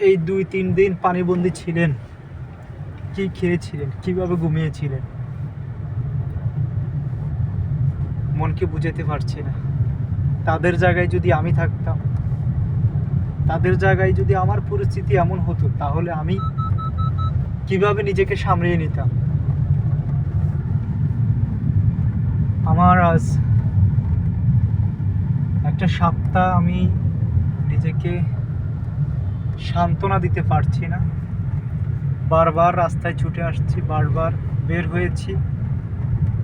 এই দুই তিন দিন পানিবন্দি ছিলেন। কি খেয়েছিলেন? কীভাবে ঘুমিয়েছিলেন? মনকে বুঝাতে পারছি না। তাদের জায়গায় যদি আমি থাকতাম, তাদের জায়গায় যদি আমার পরিস্থিতি এমন হতো, তাহলে আমি কীভাবে নিজেকে সামলিয়ে নিতাম? আমার আজ একটা সপ্তাহ আমি নিজেকে সান্ত্বনা দিতে পারছি না। বারবার রাস্তায় ছুটে আসছি, বারবার বের হয়েছি।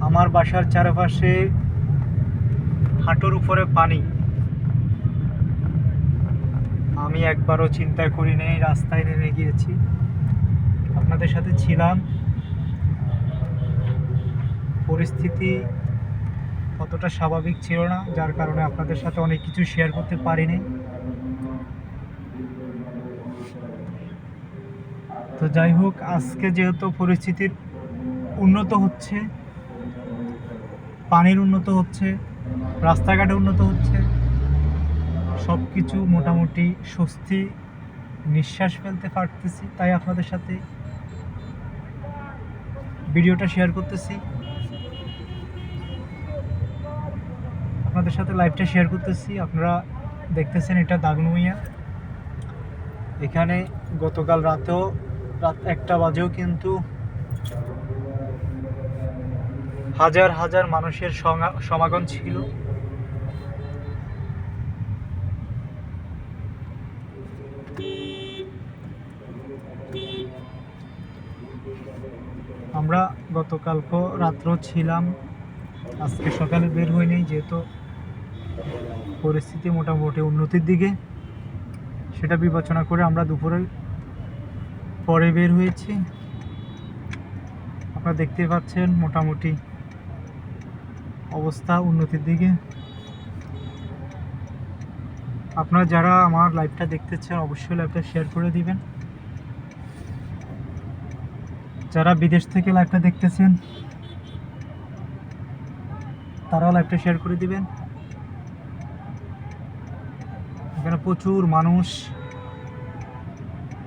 আমার বাসার চারপাশে হাঁটুর উপরে পানি। আমি একবারও চিন্তা করি নেই, রাস্তায় নেমে গিয়েছি। আপনাদের সাথে ছিলাম। পরিস্থিতি অতটা স্বাভাবিক ছিল না, যার কারণে আপনাদের সাথে অনেক কিছু শেয়ার করতে পারিনি। তো যাই হোক, আজকে যেহেতু পরিস্থিতির উন্নত হচ্ছে, পানির উন্নত হচ্ছে, রাস্তাঘাটে উন্নত হচ্ছে সব কিছু মোটামুটি স্বস্তি, নিঃশ্বাস ফেলতে পারতেছি, তাই আপনাদের সাথে ভিডিওটা শেয়ার করতেছি। আপনাদের সাথে লাইভটা শেয়ার করতেছি, আপনারা দেখতেছেন এটা দাগনুইয়া এখানে গতকাল রাতেও রাত একটা বাজেও কিন্তু হাজার হাজার মানুষের সমাগম ছিল। আমরা গতকালকে রাত্র ছিলাম। আজকে সকালে বের হয়নি যেহেতু পরিস্থিতি মোটামুটি উন্নতির দিকে। সেটা বিবেচনা করে আমরা দুপুরে পরে বের হয়েছি। আপনারা দেখতে পাচ্ছেন মোটামুটি অবস্থা উন্নতির দিকে। আপনারা যারা আমার লাইভটা দেখতেছেন অবশ্যই লাইভটা শেয়ার করে দিবেন। যারা বিদেশ থেকে লাইভটা দেখতেছেন তারাও লাইভটা শেয়ার করে দিবেন। এখানে প্রচুর মানুষ,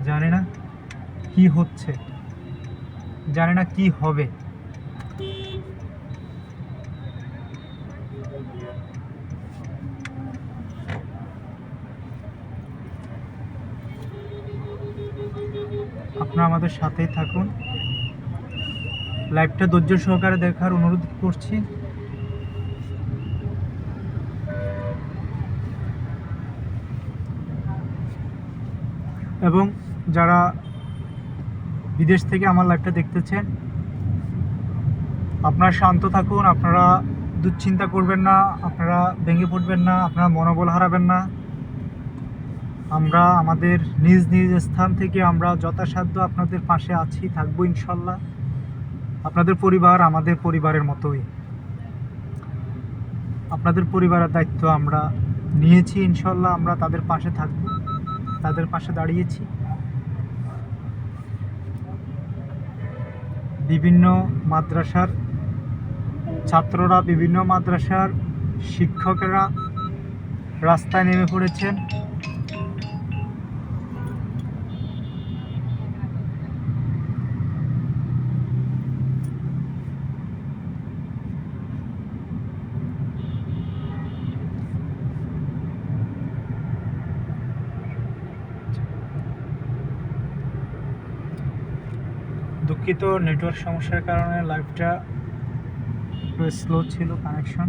জানে না। কি হচ্ছে? জানে না কি হবে। আপনারা আমাদের সাথেই থাকুন। লাইভটা ধৈর্য সহকারে দেখার অনুরোধ করছি। এবং যারা বিদেশ থেকে আমার লাইভটা দেখতেছেন। আপনারা শান্ত থাকুন, আপনারা দুশ্চিন্তা করবেন না, আপনারা ভেঙে পড়বেন না, আপনারা মনোবল হারাবেন না। আমরা আমাদের নিজ নিজ স্থান থেকে আমরা যথাসাধ্য আপনাদের পাশে আছি, থাকব ইনশাল্লাহ। আপনাদের পরিবার আমাদের পরিবারের মতোই। আপনাদের পরিবারের দায়িত্ব আমরা নিয়েছি ইনশাল্লাহ, আমরা তাদের পাশে থাকব, তাদের পাশে দাঁড়িয়েছি। বিভিন্ন মাদ্রাসার ছাত্ররা বিভিন্ন মাদ্রাসার শিক্ষকেরা রাস্তায় নেমে পড়েছেন। দুঃখিত নেটওয়ার্ক সমস্যার কারণে লাইভটা একটু স্লো ছিল কানেকশন